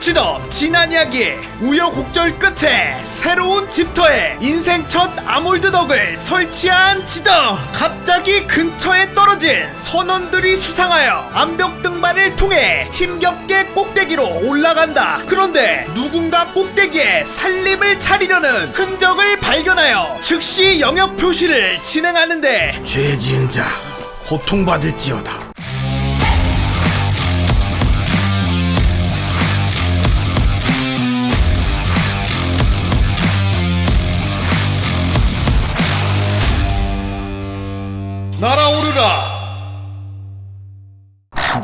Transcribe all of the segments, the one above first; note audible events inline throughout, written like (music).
지더 지난 이야기 우여곡절 끝에 새로운 집터에 인생 첫 아몰드 덕을 설치한 지더. 갑자기 근처에 떨어진 선원들이 수상하여 암벽 등반을 통해 힘겹게 꼭대기로 올라간다. 그런데 누군가 꼭대기에 살림을 차리려는 흔적을 발견하여 즉시 영역 표시를 진행하는데 죄 지은 자 고통받을지어다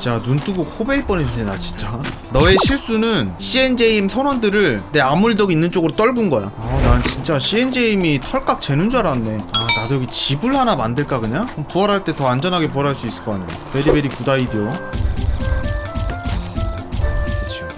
진짜 눈 뜨고 코 베일 뻔했네 나 진짜. 너의 실수는 CNJ임 선원들을 내 아물덕 있는 쪽으로 떨군 거야. 아 난 진짜 CNJ임이 털깍 재는 줄 알았네. 아 나도 여기 집을 하나 만들까 그냥? 그럼 부활할 때 더 안전하게 부활할 수 있을 거 아니야. 베리베리 굿 아이디어. 그치요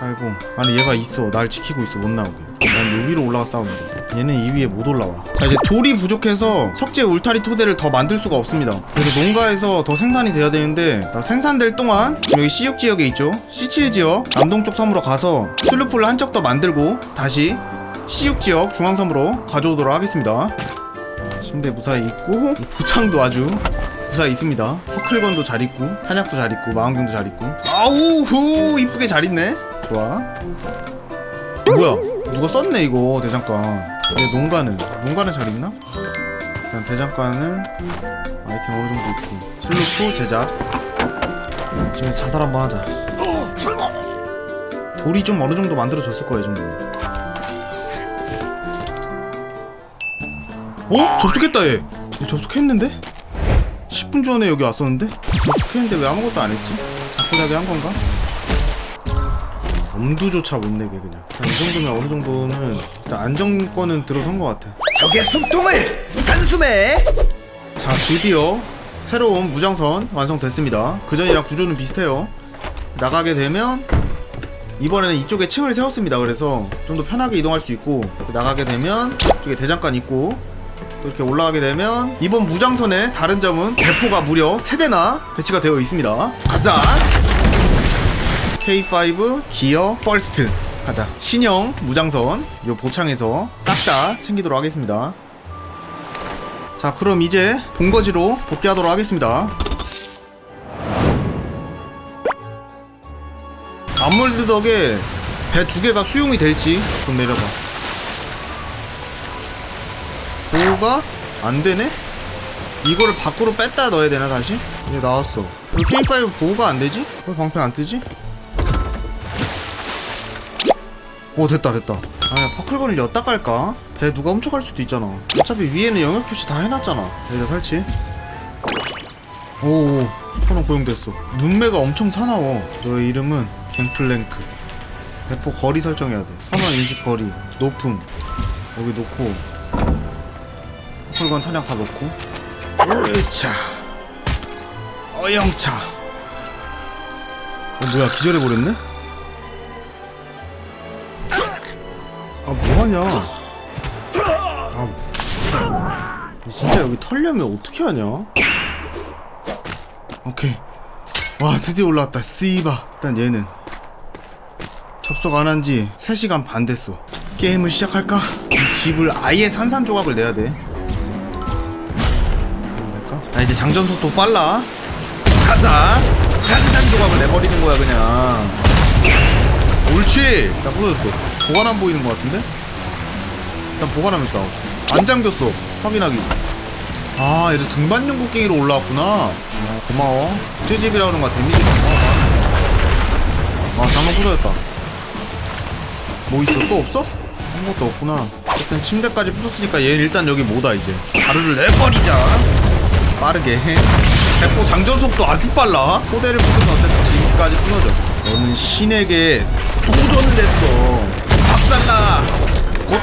아이고 아니 얘가 있어. 날 지키고 있어. 못 나오게. 난 요 위로 올라가 싸우면 돼 얘는 이 위에 못 올라와. 자 이제 돌이 부족해서 석재 울타리 토대를 더 만들 수가 없습니다. 그래서 농가에서 더 생산이 돼야 되는데 자, 생산될 동안 여기 C6 지역에 있죠? C7 지역 남동쪽 섬으로 가서 슬루프를 한척더 만들고 다시 C6 지역 중앙섬으로 가져오도록 하겠습니다. 자, 침대 무사히 있고 이 보창도 아주 무사히 있습니다. 퍼클건도 잘 있고 탄약도 잘 있고 망원경도 잘 있고. 아우 후 이쁘게 잘 있네. 좋아. 뭐야? 누가 썼네 이거 대장간 얘 농가는 농가는 잘 있나? 일단 대장간은 아이템 어느 정도 있고 슬루프 제작 지금 자살 한번 하자 돌이 좀 어느 정도 만들어졌을 거야 이 정도면 어? 접속했다 얘. 얘 접속했는데? 10분 전에 여기 왔었는데? 접속했는데 왜 아무것도 안 했지? 자꾸자기 한 건가? 엄두조차 못 내게 그냥. 이 정도면 어느 정도는 일단 안정권은 들어선 것 같아. 적의 숨통을 단숨에! 자 드디어 새로운 무장선 완성됐습니다. 그전이랑 구조는 비슷해요. 나가게 되면 이번에는 이쪽에 층을 세웠습니다. 그래서 좀 더 편하게 이동할 수 있고 나가게 되면 이쪽에 대장간 있고 또 이렇게 올라가게 되면 이번 무장선의 다른 점은 대포가 무려 3대나 배치가 되어 있습니다. 가자 K5 기어 펄스트 가자 신형 무장선 요 보창에서 싹 다 챙기도록 하겠습니다 자 그럼 이제 본거지로 복귀하도록 하겠습니다 암몰드 덕에 배 두 개가 수용이 될지 좀 내려봐 보호가 안 되네? 이거를 밖으로 뺐다 넣어야 되나 다시? 이제 나왔어 왜 K5 보호가 안 되지? 왜 방패 안 뜨지? 오 됐다 됐다. 아야 퍼클건을 엿다 깔까? 배 누가 훔쳐갈 수도 있잖아. 어차피 위에는 영역 표시 다 해놨잖아. 여기다 설치. 오오 천원 고용됐어. 눈매가 엄청 사나워. 너의 이름은 갱플랭크. 배포 거리 설정해야 돼. 선원 인식 거리 높음. 여기 놓고 퍼클건 탄약 다 넣고. 으차. 어영차. 어 뭐야 기절해버렸네? 뭐하냐? 아 진짜 여기 털려면 어떻게 하냐? 오케이. 와 드디어 올라왔다. 씨바. 일단 얘는. 접속 안 한 지 3시간 반 됐어. 게임을 시작할까? 이 집을 아예 산산조각을 내야 돼. 될까? 나 이제 장전 속도 빨라. 가자. 산산조각을 내버리는 거야 그냥. 옳지! 나 부러졌어. 보관 안 보이는 것 같은데? 일단 보관하면 있다. 안 잠겼어 확인하기. 아 얘들 등반용 곡괭이로 올라왔구나. 어, 고마워. 쇠집이라 그런 거야 데미지가 아. 장난 부서졌다. 뭐 있어? 또 없어? 아무것도 없구나. 일단 침대까지 부쉈으니까 얘 일단 여기 뭐다 이제. 가루를 내버리자. 빠르게. 대포 장전 속도 아주 빨라. 토대를 부수면 어쨌든 지금까지 부서져. 너는 신에게 도전을 했어. 박살나. 어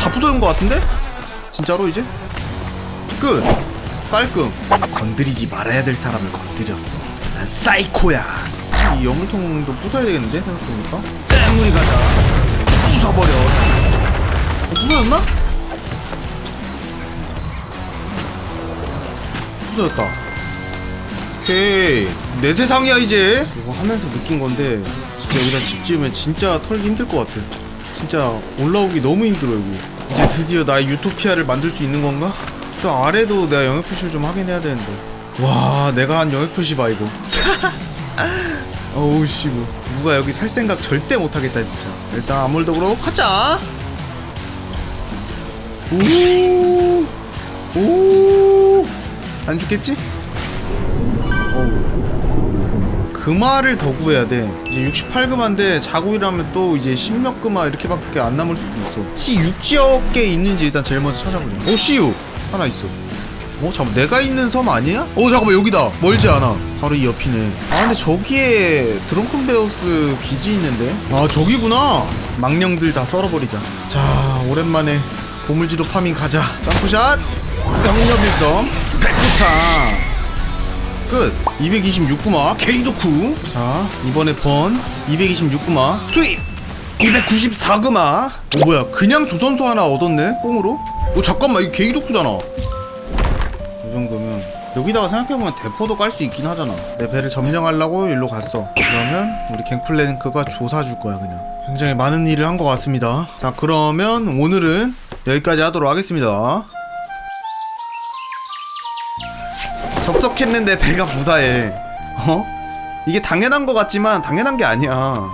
다 부서진 것 같은데? 진짜로 이제? 끝. 깔끔. 건드리지 말아야 될 사람을 건드렸어. 난 사이코야. 이 여물통도 부숴야 되겠는데 생각해보니까? 땡물이 가자. 부숴버려. 어, 부서졌나? 부서졌다. 오케이. 내 세상이야 이제. 이거 하면서 느낀 건데 진짜 여기다 집 지으면 진짜 털기 힘들 것 같아. 진짜 올라오기 너무 힘들어 여기 이제 드디어 나의 유토피아를 만들 수 있는 건가? 저 아래도 내가 영역 표시를 좀 하긴 해야 되는데. 와 내가 한 영역 표시 봐 이거. (laughs) 어우 씨 뭐. 누가 여기 살 생각 절대 못 하겠다 진짜. 일단 아몰덕으로 가자! 오오 안 죽겠지? 어우 금화를 더 구해야 돼. 이제 68금화인데 자구이라면 또 이제 10몇 금화 이렇게밖에 안 남을 수도 있어. 시 6지역 개 있는지 일단 제일 먼저 찾아보자. 오 시유. 하나 있어. 어 잠깐 내가 있는 섬 아니야? 어 잠깐만. 여기다. 멀지 않아. 바로 이 옆이네. 아 근데 저기에 드렁큰 베어스 기지 있는데? 아 저기구나. 망령들 다 썰어버리자. 자 오랜만에 보물지도 파밍 가자. 점프샷. 병력 일섬. 백두창 끝. 226구마 케이도쿠. 자 이번에 번 226구마 투입. 294구마. 어 뭐야 그냥 조선소 하나 얻었네 꽁으로? 어 잠깐만 이거 게이도쿠잖아. 이 정도면 여기다가 생각해보면 대포도 깔 수 있긴 하잖아. 내 배를 점령하려고 일로 갔어. 그러면 우리 갱플랭크가 조사 줄 거야 그냥. 굉장히 많은 일을 한 것 같습니다. 자 그러면 오늘은 여기까지 하도록 하겠습니다 접속했는데 배가 무사해 어? 이게 당연한 것 같지만 당연한 게 아니야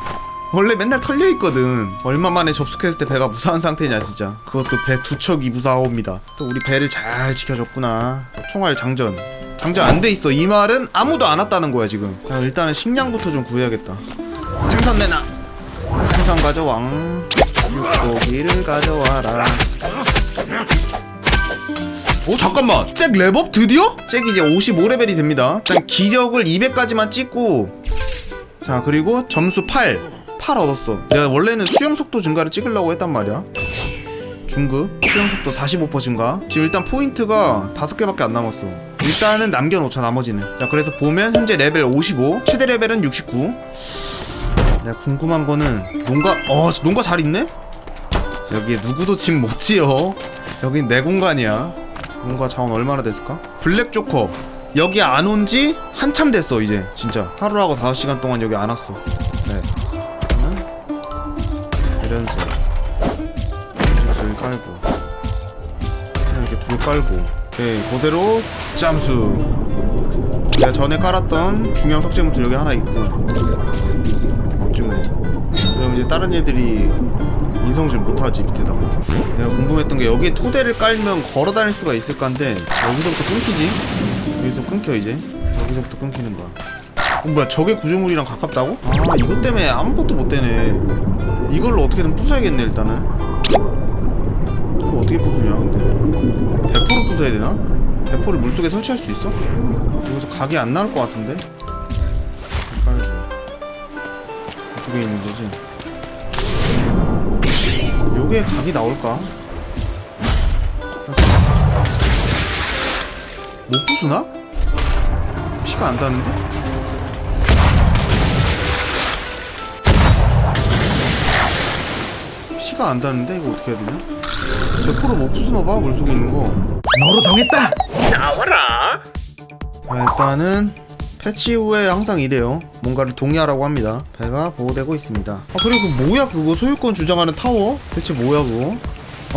원래 맨날 털려 있거든. 얼마 만에 접속했을 때 배가 무사한 상태냐 진짜. 그것도 배 두 척이 무사옵니다. 또 우리 배를 잘 지켜줬구나. 총알 장전. 장전 안 돼 있어. 이 말은 아무도 안 왔다는 거야 지금. 자 일단은 식량부터 좀 구해야겠다. 생선 내놔. 생선 가져왕. 육고기를 가져와라. 오 잠깐만. 잭 랩업 드디어? 잭 이제 55레벨이 됩니다. 일단 기력을 200까지만 찍고 자 그리고 점수 8 8 얻었어. 내가 원래는 수영 속도 증가를 찍으려고 했단 말이야. 중급. 수영 속도 45% 증가. 지금 일단 포인트가 5개밖에 안 남았어. 일단은 남겨놓자 나머지는. 자 그래서 보면 현재 레벨 55 최대 레벨은 69 내가 궁금한 거는 농가 어 농가 잘 있네? 여기에 누구도 집 못 지어. 여긴 내 공간이야 뭔가 자원 얼마나 됐을까? 블랙 조커. 여기 안 온 지 한참 됐어 이제. 진짜. 하루하고 5시간 동안 여기 안 왔어. 네. 대련소 여기 깔고. 그냥 이렇게 둘 깔고. 오케이 그대로 잠수. 내가 전에 깔았던 중요한 석재부터 여기 하나 있고. 뭐 그럼 이제 다른 애들이 인성 질 못하지 밑에다가 내가 궁금했던 게 여기에 토대를 깔면 걸어 다닐 수가 있을 건데 여기서부터 끊기지? 여기서 끊겨 이제 여기서부터 끊기는 거야 어, 뭐야 저게 구조물이랑 가깝다고? 아 이것 때문에 아무것도 못 되네 이걸로 어떻게든 부숴야겠네 일단은 이거 어떻게 부수냐 근데 대포로 부숴야 되나? 대포를 물속에 설치할 수 있어? 여기서 각이 안 나올 것 같은데? 깔고 이쪽에 있는 거지 요게 각이 나올까? 못 부수나? 피가 안 닿는데? 피가 안 닿는데? 이거 어떻게 해야 되냐? 100%못 부수나 봐 물속에 있는 거 너로 정했다! 나와라! 자, 일단은 패치 후에 항상 이래요. 뭔가를 동의하라고 합니다. 배가 보호되고 있습니다. 아 그리고 그 뭐야 그거 소유권 주장하는 타워? 대체 뭐야 그거?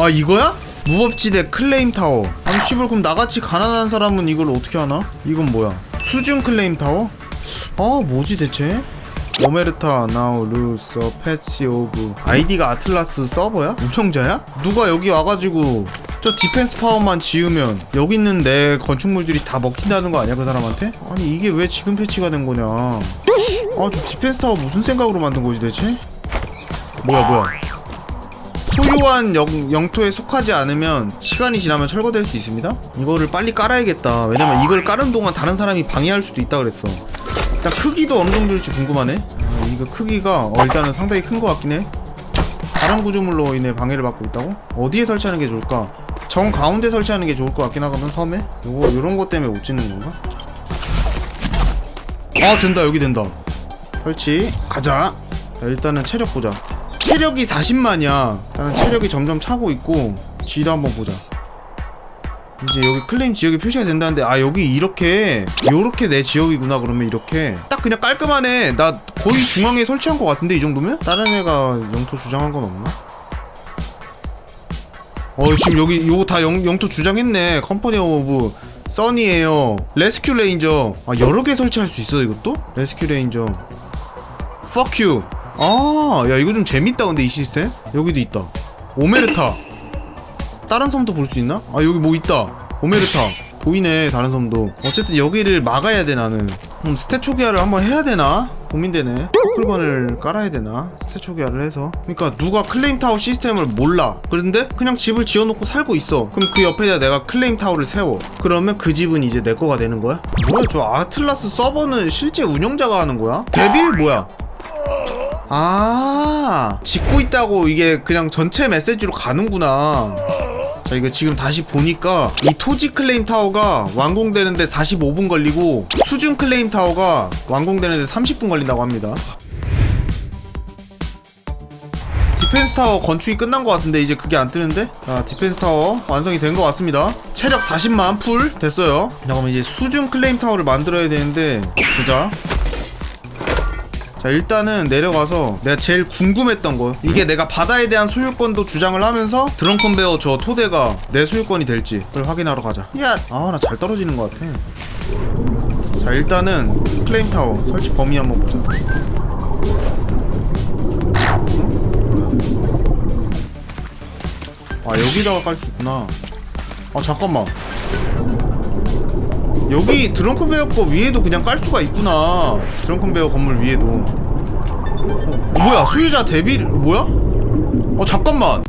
아 이거야? 무법지대 클레임 타워. 아니 씨발 그럼 나같이 가난한 사람은 이걸 어떻게 하나? 이건 뭐야? 수중 클레임 타워? 아 뭐지 대체? 오메르타 나우 루서 패치 오브 아이디가 아틀라스 서버야? 운영자야? 누가 여기 와가지고 저 디펜스 파워만 지으면 여기 있는 내 건축물들이 다 먹힌다는 거 아니야 그 사람한테? 아니 이게 왜 지금 패치가 된 거냐 아저 디펜스 타워 무슨 생각으로 만든 거지 대체? 뭐야 뭐야 소유한 영, 영토에 속하지 않으면 시간이 지나면 철거될 수 있습니다? 이거를 빨리 깔아야겠다 왜냐면 이걸 까는 동안 다른 사람이 방해할 수도 있다 그랬어 일단 크기도 어느 정도일지 궁금하네 아, 이거 크기가 어, 일단은 상당히 큰 것 같긴 해 다른 구조물로 인해 방해를 받고 있다고? 어디에 설치하는 게 좋을까? 정 가운데 설치하는 게 좋을 것 같긴 하거든 섬에? 요거 요런 것 때문에 못 짓는 건가? 아 된다. 여기 된다. 설치. 가자. 자, 일단은 체력 보자. 체력이 40만이야. 나는 체력이 점점 차고 있고 G도 한번 보자. 이제 여기 클레임 지역이 표시가 된다는데 아 여기 이렇게 요렇게 내 지역이구나 그러면 이렇게. 딱 그냥 깔끔하네. 나 거의 중앙에 설치한 것 같은데 이 정도면? 다른 애가 영토 주장한 건 없나? 어 지금 여기 요거 다 영, 영토 주장했네. 컴퍼니 오브 써니에요. 레스큐 레인저. 아 여러 개 설치할 수 있어 이것도? 레스큐 레인저. You. 아야 이거 좀 재밌다 근데 이 시스템? 여기도 있다. 오메르타. 다른 섬도 볼 수 있나? 아 여기 뭐 있다. 오메르타. 보이네 다른 섬도. 어쨌든 여기를 막아야 돼 나는. 그럼 스테초기아를 한번 해야 되나? 고민되네 토클건을 깔아야 되나? 스테초기아를 해서 그러니까 누가 클레임 타워 시스템을 몰라 그런데 그냥 집을 지어놓고 살고 있어 그럼 그 옆에다 내가 클레임 타워를 세워 그러면 그 집은 이제 내 거가 되는 거야? 뭐야 저 아틀라스 서버는 실제 운영자가 하는 거야? 데빌 뭐야? 아 짓고 있다고 이게 그냥 전체 메시지로 가는구나 자 이거 지금 다시 보니까 이 토지 클레임 타워가 완공되는데 45분 걸리고 수중 클레임 타워가 완공되는데 30분 걸린다고 합니다. 디펜스 타워 건축이 끝난 것 같은데 이제 그게 안 뜨는데? 자 디펜스 타워 완성이 된 것 같습니다. 체력 40만 풀 됐어요. 자 그럼 이제 수중 클레임 타워를 만들어야 되는데 보자 자 일단은 내려가서 내가 제일 궁금했던 거. 이게 내가 바다에 대한 소유권도 주장을 하면서 드렁큰 베어 저 토대가 내 소유권이 될지 그걸 확인하러 가자. 야아 나 잘 떨어지는 것 같아. 자 일단은 클레임 타워 설치 범위 한번 보자. 아 여기다가 깔 수 있구나. 아 잠깐만. 여기 드렁큰 베어 거 위에도 그냥 깔 수가 있구나. 드렁큰 베어 건물 위에도 어, 뭐야 소유자 대비 뭐야? 어 잠깐만